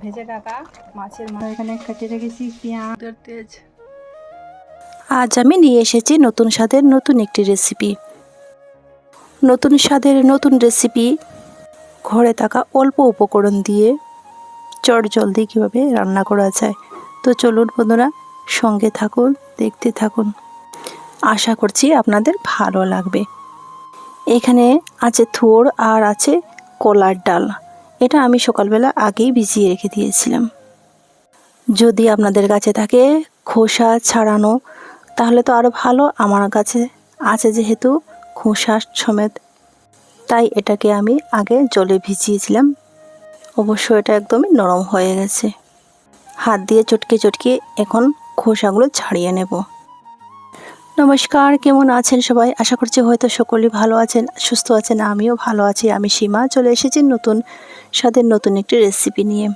ভেজে রাখা মাছের মাথা। এখানে কেটে রেখেছি পেঁয়াজ তেজ। আজ আমি নিয়ে এসেছি নতুন স্বাদের নতুন একটি রেসিপি। নতুন স্বাদের নতুন রেসিপি ঘরে থাকা অল্প উপকরণ দিয়ে চট জলদি কীভাবে রান্না করা যায়। তো চলুন বন্ধুরা সঙ্গে থাকুন দেখতে থাকুন। আশা করছি আপনাদের ভালো লাগবে। এখানে আছে থোর আর আছে কলার ডাল। এটা আমি সকালবেলা আগেই ভিজিয়ে রেখে দিয়েছিলাম। যদি আপনাদের কাছে থাকে খোসা ছাড়ানো, তাহলে তো আরও ভালো। আমার কাছে আছে যেহেতু খোসা সমেত। তাই এটাকে আমি আগে জলে ভিজিয়েছিলাম। অবশ্য এটা একদমই নরম হয়ে গেছে। হাত দিয়ে চটকে চটকে এখন খোসাগুলো ছাড়িয়ে নেব। নমস্কার, কেমন আছেন সবাই? আশা করছি হয়তো সকলেই ভালো আছেন, সুস্থ আছেন, আমিও ভালো আছি। আমি সীমা, চলে এসেছি নতুন স্বাদের নতুন একটি রেসিপি নিয়ে।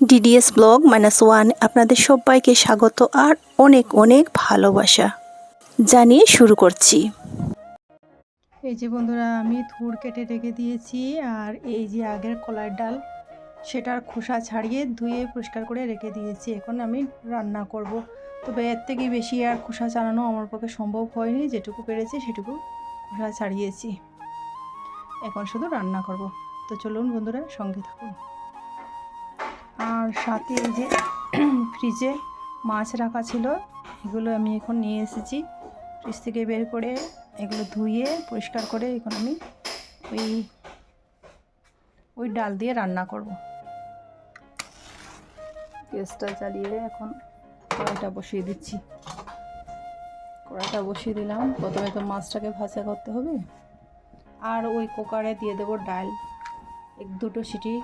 ডিডিএস ব্লগ মাইনাস ওয়ান আপনাদের সবাইকে স্বাগত আর অনেক অনেক ভালোবাসা। জানিয়ে শুরু করছি। এই যে বন্ধুরা, আমি থুর কেটে রেখে দিয়েছি, আর এই যে আগের কলার ডাল, সেটার খোসা ছাড়িয়ে ধুয়ে পরিষ্কার করে রেখে দিয়েছি। এখন আমি রান্না করব। তবে এর থেকে বেশি আর খোসা ছাড়ানো আমার পক্ষে সম্ভব হয়নি। যেটুকু পেরেছি সেটুকু খোসা ছাড়িয়েছি। এখন শুধু রান্না করব। তো চলুন বন্ধুরা, সঙ্গে থাকুন। আর সাথে এই যে ফ্রিজে মাছ রাখা ছিল, এগুলো আমি এখন নিয়ে এসেছি। ফ্রিজ থেকে বের করে এগুলো ধুয়ে পরিষ্কার করে এখন আমি ওই ওই ডাল দিয়ে রান্না করব। গ্যাসটা জ্বালিয়ে এখন কড়াইটা বসিয়ে দিচ্ছি। কড়াইটা বসিয়ে দিলাম। প্রথমে তো মাছটাকে ভাজা করতে হবে। আর ওই কুকারে দিয়ে দেবো ডাল। এক দুটো সিটি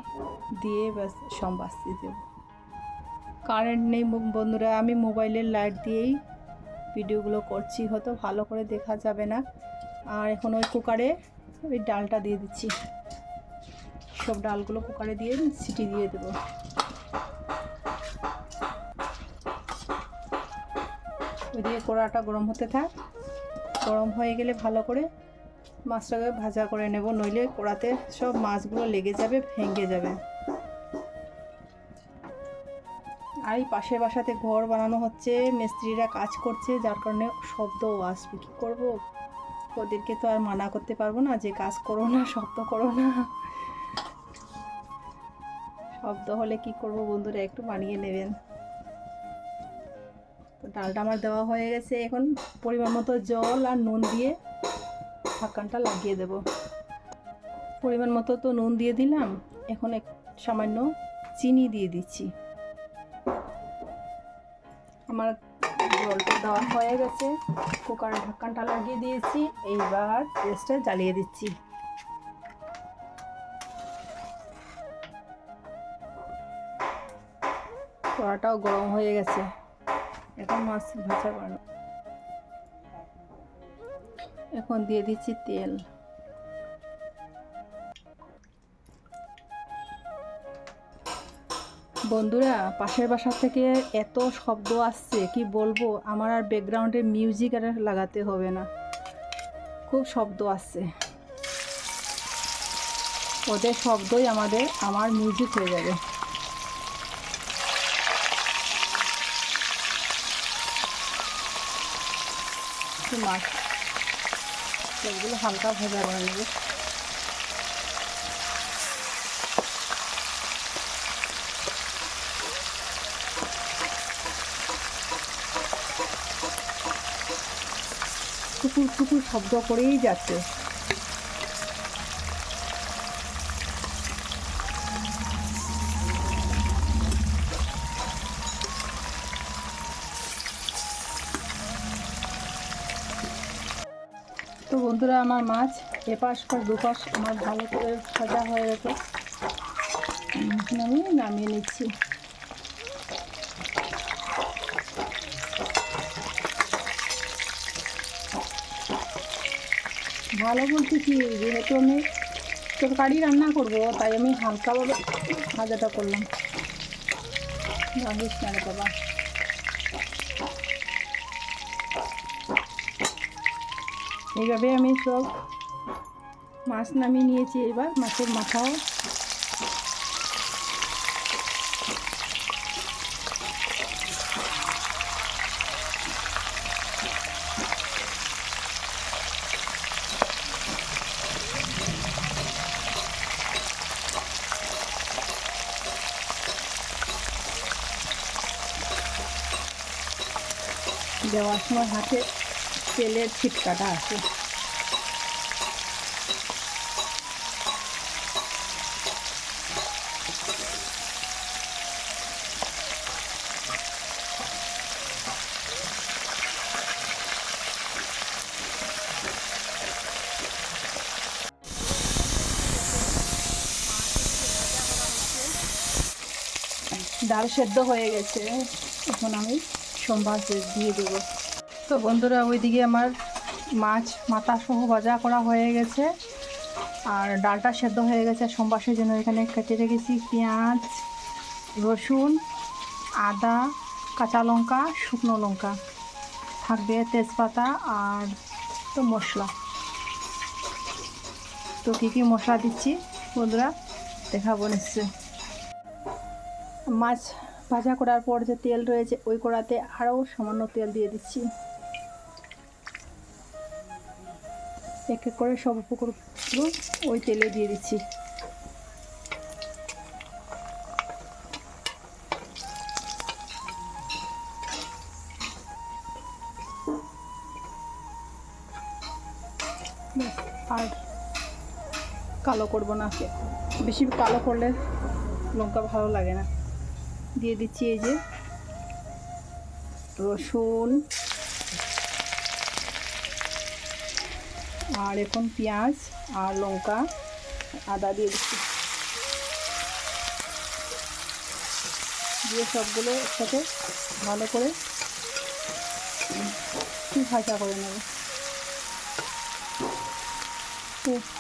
দিয়ে ব্যাস, সব দিয়ে দেব। কারেন্ট নেই বন্ধুরা, আমি মোবাইলের লাইট দিয়েই ভিডিওগুলো করছি। হয়তো ভালো করে দেখা যাবে না। আর এখন ওই কুকারে ওই ডালটা দিয়ে দিচ্ছি। সব ডালগুলো কুকারে দিয়ে সিটি দিয়ে দেবো। ওইদিকে কড়াটা গরম হতে থাক। গরম হয়ে গেলে ভালো করে মাছটাকে ভাজা করে নেব, নইলে কড়াতে সব মাছগুলো লেগে যাবে, ভেঙে যাবে। আর এই পাশের বাসাতে ঘর বানানো হচ্ছে, মিস্ত্রিরা কাজ করছে, যার কারণে শব্দও আসবে। কী করব? ওদেরকে তো আর মানা করতে পারব না, যে কাজ করো না শব্দ করো না। শব্দ হলে কি করব বন্ধুরা, একটু বানিয়ে নেবেন। ডালটা আমার দেওয়া হয়ে গেছে। এখন পরিমাণ মতো জল আর নুন দিয়ে ঢাকানটা লাগিয়ে দেব। পরিমাণ মতো তো নুন দিয়ে দিলাম। এখন এক সামান্য চিনি দিয়ে দিচ্ছি। আমার জলটা দেওয়া হয়ে গেছে। কুকারের ঢাকনটা লাগিয়ে দিয়েছি। এইবার গ্যাসটা জ্বালিয়ে দিচ্ছি। কড়াটাও গরম হয়ে গেছে। এখন মাছ ভাজা বানো এখন দিয়ে দিচ্ছি তেল। বন্ধুরা, পাশের বাসা থেকে এত শব্দ আসছে, কি বলব? আমার আর ব্যাকগ্রাউন্ডে মিউজিক আর লাগাতে হবে না। খুব শব্দ আসছে। ওদের শব্দই আমাদের, আমার মিউজিক হয়ে যাবে। একটু মাছ। এগুলো হালকা ভাজা করে নেব টুকুর টুকুর শব্দ করেই যাচ্ছে। তো বন্ধুরা, আমার মাছ এপাশ পর দুপাশ আমার ভালো করে ভাজা হয়ে গেছে। আমি নামিয়ে নিচ্ছি। ভালো বলতে কি, যেহেতু আমি তরকারি রান্না করব, তাই আমি হালকাভাবে ভাজাটা করলাম। রাখিস না বাবা। এইভাবে আমি সব মাছ নামিয়ে নিয়েছি এবার মাছের মাথাও। দেওয়ার সময় হাতে তেলের ছিটকাটা আছে। ডাল সেদ্ধ হয়ে গেছে। এখন আমি সোমবার দিয়ে দেবো। তো বন্ধুরা ওইদিকে আমার মাছ মাথা সহ ভাজা করা হয়ে গেছে। আর ডালটা সেদ্ধ হয়ে গেছে। সোমবাসের জন্য এখানে কেটে রেখেছি পেঁয়াজ, রসুন, আদা, কাঁচা লঙ্কা, শুকনো লঙ্কা। থাকবে তেজপাতা আর তো মশলা। তো কী কী মশলা দিচ্ছি বন্ধুরা দেখাবো নিশ্চয় মাছ ভাজা করার পর যে তেল রয়েছে, ওই কড়াতে আরও সামান্য তেল দিয়ে দিচ্ছি। এক এক করে সব উপকরণগুলো ওই তেলে দিয়ে দিচ্ছি। আর কালো করব না বেশি কালো করলে লঙ্কা ভালো লাগে না। দিয়ে দিচ্ছি এই যে রসুন আর এখন পেঁয়াজ আর লঙ্কা, আদা দিয়ে দিচ্ছি। দিয়ে সবগুলো একসাথে ভালো করে ভাজা করে নেব।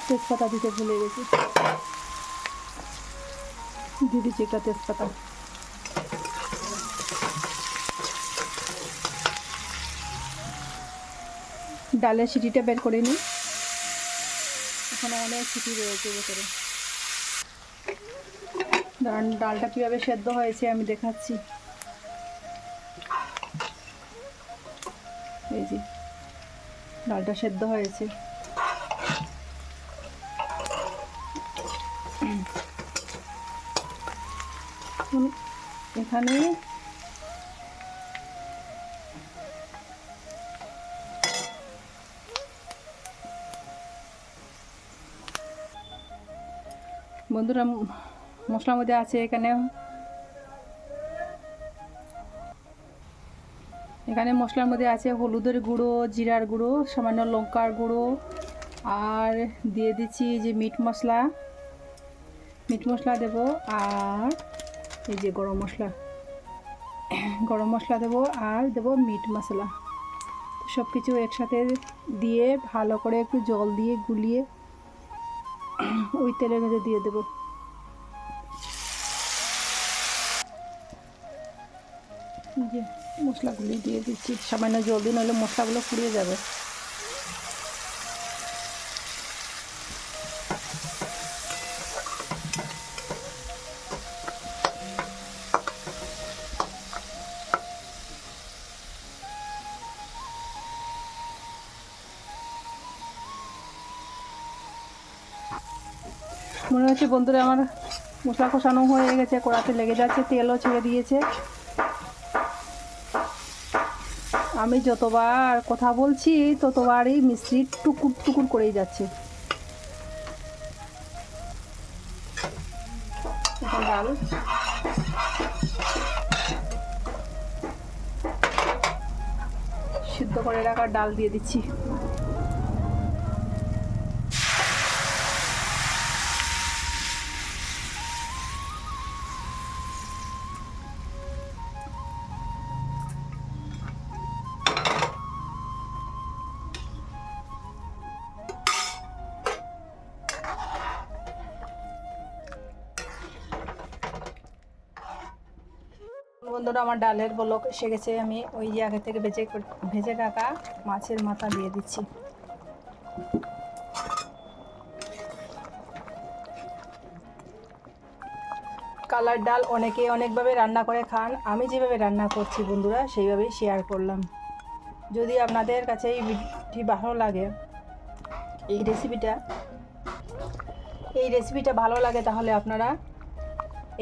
তেজপাতা দিতে ভুলে গেছি। দিয়ে দিচ্ছি একটা তেজপাতা। ডালের সিটিটা বের করে নিই। এখানে অনেক সিটি রয়েছে ভেতরে। দাঁড়ান, ডালটা কীভাবে সেদ্ধ হয়েছে আমি দেখাচ্ছি। এই যে, ডালটা সেদ্ধ হয়েছে। এখন বন্ধুরা মশলার মধ্যে আছে এখানে। এখানে মশলার মধ্যে আছে হলুদের গুঁড়ো, জিরার গুঁড়ো, সামান্য লঙ্কার গুঁড়ো, আর দিয়ে দিচ্ছি যে মিট মশলা। মিট মশলা দেব আর এই যে গরম মশলা। গরম মশলা দেব আর দেব মিট মশলা। সব কিছু একসাথে দিয়ে ভালো করে একটু জল দিয়ে গুলিয়ে ওই তেলের মধ্যে দিয়ে দেবো। মশলাগুলি দিয়ে দিচ্ছি, সামান্য জল দিন নইলে মশলাগুলো পুড়িয়ে যাবে। মনে হচ্ছে বন্ধুরা আমার মশলা কষানো হয়ে গেছে, কড়াতে লেগে যাচ্ছে, তেলও ছেড়ে দিয়েছে। আমি যতবার কথা বলছি, ততবারই মিস্ত্রি টুকুর টুকুর করেই যাচ্ছে। ডাল। সিদ্ধ করে রাখা ডাল দিয়ে দিচ্ছি। বন্ধুরা, আমার ডালের বলক এসে গেছে। আমি ওই যে আগে থেকে ভেজে ভেজে রাখা মাছের মাথা দিয়ে দিচ্ছি। কালার ডাল অনেকে অনেকভাবে রান্না করে খান। আমি যেভাবে রান্না করছি বন্ধুরা, সেইভাবেই শেয়ার করলাম। যদি আপনাদের কাছে এই ভিডিওটি ভালো লাগে, এই রেসিপিটা এই রেসিপিটা ভালো লাগে, তাহলে আপনারা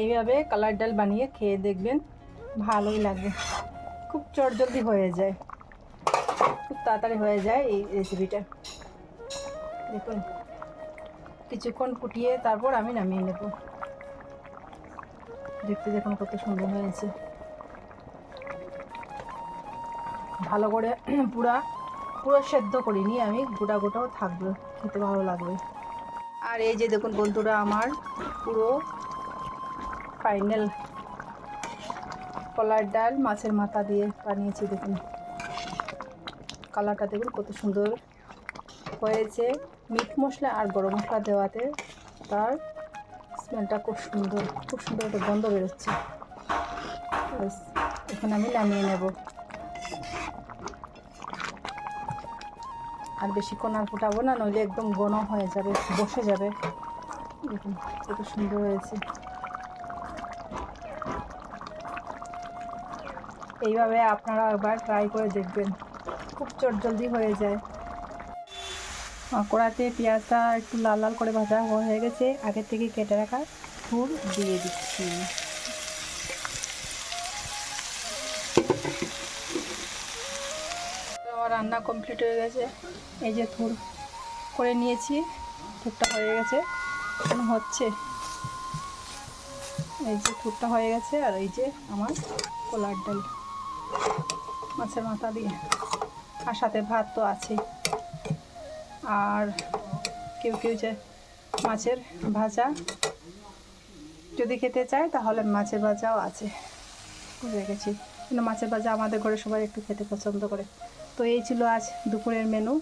এইভাবে কালার ডাল বানিয়ে খেয়ে দেখবেন। ভালোই লাগবে খুব চটজলদি হয়ে যায়। খুব তাড়াতাড়ি হয়ে যায় এই রেসিপিটা দেখুন, কিছুক্ষণ ফুটিয়ে তারপর আমি নামিয়ে নেব। দেখতে দেখুন কত সুন্দর হয়েছে। ভালো করে পুরা, পুরো সেদ্ধ করিনি আমি, গোটা গোটাও থাকবে, খেতে ভালো লাগবে। আর এই যে দেখুন বন্ধুরা, আমার পুরো ফাইনাল কলার ডাল, মাছের মাথা দিয়ে বানিয়েছি, দেখুন। কালারটা দেখুন, কত সুন্দর হয়েছে। মিট মশলা আর গরম মশলা দেওয়াতে তার স্মেলটা খুব সুন্দর খুব সুন্দর একটা গন্ধ বেরোচ্ছে। এখন আমি নামিয়ে নেব। আর বেশিক্ষণ আর ফুটাবো না, নইলে একদম ঘন হয়ে যাবে, বসে যাবে। দেখুন, কত সুন্দর হয়েছে। এইভাবে আপনারা একবার ট্রাই করে দেখবেন। খুব চটজলদি হয়ে যায়। কড়াতে পেঁয়াজটা একটু লাল লাল করে ভাজা হয়ে গেছে। আগের থেকে কেটে রাখা ফুল দিয়ে দিচ্ছি। রান্না কমপ্লিট হয়ে গেছে। এই যে থুর করে নিয়েছি। থুরটা হয়ে গেছে। এখন হচ্ছে এই যে থুরটা হয়ে গেছে আর এই যে আমার কলার ডাল। মাছের মাথা দিয়ে। আর সাথে ভাত তো আছেই। আর কেউ কেউ যে মাছের ভাজা যদি খেতে চায়, তাহলে মাছের ভাজাও আছে। রেখেছি কিন্তু মাছের ভাজা আমাদের ঘরে সবাই একটু খেতে পছন্দ করে। তো এই ছিল আজ দুপুরের মেনু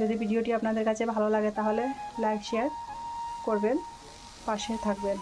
যদি ভিডিওটি আপনাদের কাছে ভালো লাগে, তাহলে লাইক শেয়ার করবেন। পাশে থাকবেন।